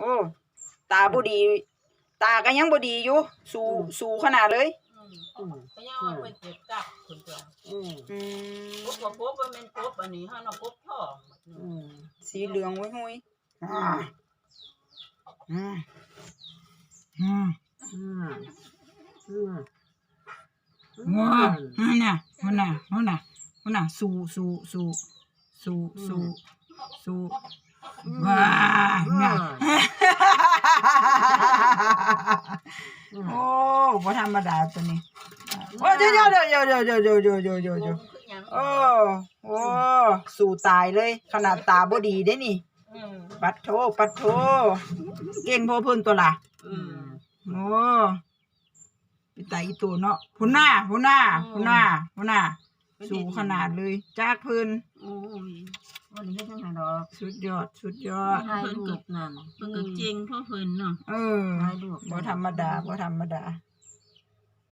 โอ้ตาบ่ดี ตาก็ยังบ่ดีอยู่สู้สู้ขนาดเลย อืมก็ยังว่าเป็นเจ็บกับคนตัวอืมอืกมบว่าพบว่าเป็นกบอันนี้ฮะเนาะกบทองอืมสีเหลืองไว้หุยอ่าอืมอืมอืมอืมว้านั่นน่ะนั่นน่ะนั่นน่ะนั่นน่ะสู้สู้สู้สู้สู้สู้ว้าน่ะ โอ้บ่ธรรมดาตัวนี้โอ้เดี๋ยวเดี๋ยวเดี๋ยวเดี๋ยวเดี๋ยวเดี๋ยวเดี๋ยวเดี๋ยวเดี๋ยวกเดี๋ยวบคือหยังโอ้โอ้สู่ตายเลย ขนาดตาบ่ดีเด้นี่อืมปัดโทปัดโทเก่งพอเพิ่นตัวล่ะอืมโอ้เป็นตาอีตัวเนาะพุ่นหน้าพุ่นหน้าพุ่นหน้าพุ่นหน้า สู่ขนาดเลย จากเพิ่นโอ้ยวันนี้เฮ็ดจังไดดอกสุดยอด สุดยอด ถ่ายรูปนั่นเพิ่นก็เจงเพราะเพิ่นเนาะ เออถ่ายรูปบ่ธรรมดาบ่ธรรมดาอ